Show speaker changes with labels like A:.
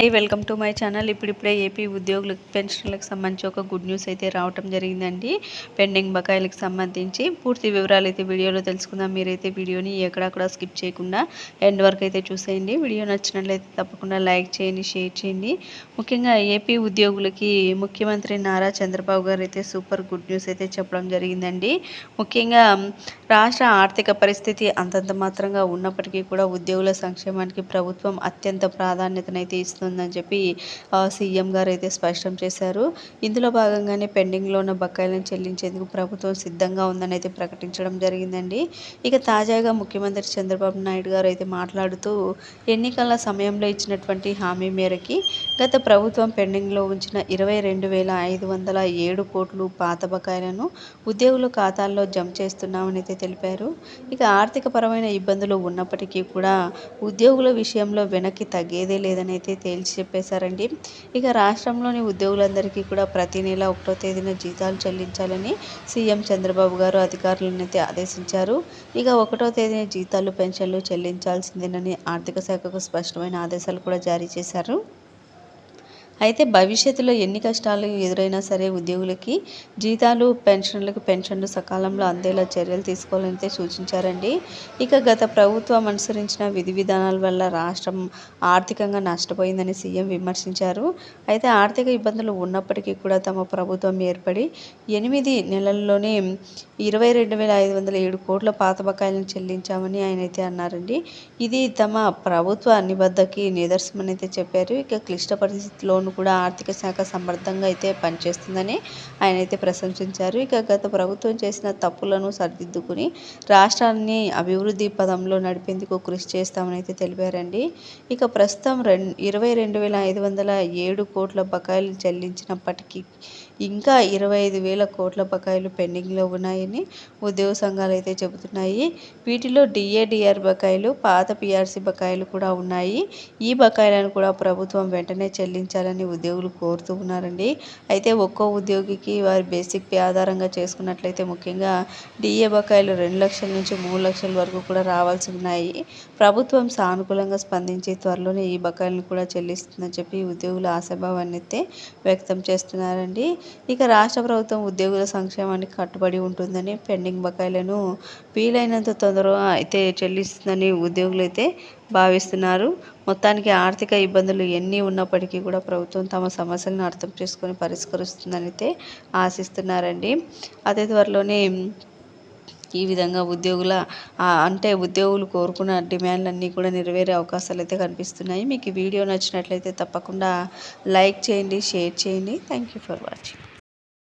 A: Hi welcome to my channel ఇప్పుడిప్పుడే AP ఉద్యోగులకు పెన్షన్లకు సంబంధించి ఒక గుడ్ న్యూస్ అయితే రావటం జరిగిందండి. పెండింగ్ బకాయిలకు సంబంధించి పూర్తి వివరాలు అయితే వీడియోలో తెలుసుకుందాం. మీరైతే వీడియోని ఎక్కడక్కడ స్కిప్ చేయకుండా ఎండ్ వరకు అయితే చూసేయండి. వీడియో నచ్చినట్లయితే తప్పకుండా లైక్ చేయండి షేర్ చేయండి. ముఖ్యంగా ఏపీ ఉద్యోగులకి ముఖ్యమంత్రి నారా చంద్రబాబు గారు అయితే సూపర్ గుడ్ న్యూస్ అయితే చెప్పడం జరిగిందండి. ముఖ్యంగా రాష్ట్ర ఆర్థిక పరిస్థితి అంతంత మాత్రంగా ఉన్నప్పటికీ కూడా ఉద్యోగుల సంక్షేమానికి ప్రభుత్వం అత్యంత ప్రాధాన్యతనైతే ఇస్తుందని చెప్పి సీఎం గారు అయితే స్పష్టం చేశారు. ఇందులో భాగంగానే పెండింగ్లో ఉన్న బకాయిలను చెల్లించేందుకు ప్రభుత్వం సిద్ధంగా ఉందని అయితే ప్రకటించడం జరిగిందండి. ఇక తాజాగా ముఖ్యమంత్రి చంద్రబాబు నాయుడు గారు అయితే మాట్లాడుతూ ఎన్నికల సమయంలో ఇచ్చినటువంటి హామీ మేరకి గత ప్రభుత్వం పెండింగ్లో ఉంచిన ఇరవై రెండు వేల ఐదు వందల ఏడు కోట్లు పాత బకాయిలను ఉద్యోగుల ఖాతాల్లో జమ చేస్తున్నామని అయితే తెలిపారు. ఇక ఆర్థిక పరమైన ఇబ్బందులు ఉన్నప్పటికీ కూడా ఉద్యోగుల విషయంలో వెనక్కి తగ్గేదే లేదని అయితే తేల్చి చెప్పేశారండి. ఇక రాష్ట్రంలోని ఉద్యోగులందరికీ కూడా ప్రతి నెల ఒకటో తేదీన జీతాలు చెల్లించాలని సీఎం చంద్రబాబు గారు అధికారులను అయితే ఆదేశించారు. ఇక ఒకటో తేదీన జీతాలు పెన్షన్లు చెల్లించాల్సిందేనని ఆర్థిక శాఖకు స్పష్టమైన ఆదేశాలు కూడా జారీ చేశారు. అయితే భవిష్యత్తులో ఎన్ని కష్టాలు ఎదురైనా సరే ఉద్యోగులకి జీతాలు పెన్షన్లకు పెన్షన్లు సకాలంలో అందేలా చర్యలు తీసుకోవాలని సూచించారండి. ఇక గత ప్రభుత్వం అనుసరించిన విధి విధానాల వల్ల రాష్ట్రం ఆర్థికంగా నష్టపోయిందని సీఎం విమర్శించారు. అయితే ఆర్థిక ఇబ్బందులు ఉన్నప్పటికీ కూడా తమ ప్రభుత్వం ఏర్పడి ఎనిమిది నెలల్లోనే ఇరవై రెండు వేల ఐదు వందల ఏడు కోట్ల పాత బకాయిలను చెల్లించామని ఆయన అయితే అన్నారండి. ఇది తమ ప్రభుత్వ నిబద్ధకి నిదర్శనం అయితే చెప్పారు. ఇక క్లిష్ట పరిస్థితిలోనూ పరిస్థితుల్లోనూ కూడా ఆర్థిక శాఖ సమర్థంగా అయితే పనిచేస్తుందని ఆయన అయితే ప్రశంసించారు. ఇక గత ప్రభుత్వం చేసిన తప్పులను సరిదిద్దుకుని రాష్ట్రాన్ని అభివృద్ధి పదంలో నడిపేందుకు కృషి చేస్తామని అయితే తెలిపారండి. ఇక ప్రస్తుతం రెండు ఇరవై రెండు వేల ఐదు వందల ఏడు కోట్ల బకాయిలు చెల్లించినప్పటికీ ఇంకా ఇరవై ఐదు వేల కోట్ల బకాయిలు పెండింగ్లో ఉన్నాయని ఉద్యోగ సంఘాలు అయితే చెబుతున్నాయి. వీటిలో డిఏడిఆర్ బకాయిలు పాత పిఆర్సీ బకాయిలు కూడా ఉన్నాయి. ఈ బకాయిలను కూడా ప్రభుత్వం వెంటనే చెల్లించాలని ఉద్యోగులు కోరుతూ ఉన్నారండి. అయితే ఒక్కో ఉద్యోగికి వారి బేసిక్ పే ఆధారంగా చేసుకున్నట్లయితే ముఖ్యంగా డిఏ బకాయిలు రెండు లక్షల నుంచి మూడు లక్షల వరకు కూడా రావాల్సి ఉన్నాయి. ప్రభుత్వం సానుకూలంగా స్పందించి త్వరలోనే ఈ బకాయిలను కూడా చెల్లిస్తుందని చెప్పి ఉద్యోగుల ఆశాభావాన్ని అయితే వ్యక్తం చేస్తున్నారండి. ఇక రాష్ట్ర ప్రభుత్వం ఉద్యోగుల సంక్షేమానికి కట్టుబడి ఉంటుందని పెండింగ్ బకాయిలను వీలైనంత తొందరగా అయితే చెల్లిస్తుందని ఉద్యోగులు అయితే భావిస్తున్నారు. మొత్తానికి ఆర్థిక ఇబ్బందులు ఎన్ని ఉన్నప్పటికీ కూడా ప్రభుత్వం తమ సమస్యలను అర్థం చేసుకొని పరిష్కరిస్తుందనైతే ఆశిస్తున్నారండి. అదే త్వరలోనే ఈ విధంగా ఉద్యోగుల అంటే ఉద్యోగులు కోరుకున్న డిమాండ్లన్నీ కూడా నెరవేరే అవకాశాలు అయితే కనిపిస్తున్నాయి. మీకు ఈ వీడియో నచ్చినట్లయితే తప్పకుండా లైక్ చేయండి షేర్ చేయండి. Thank you for watching.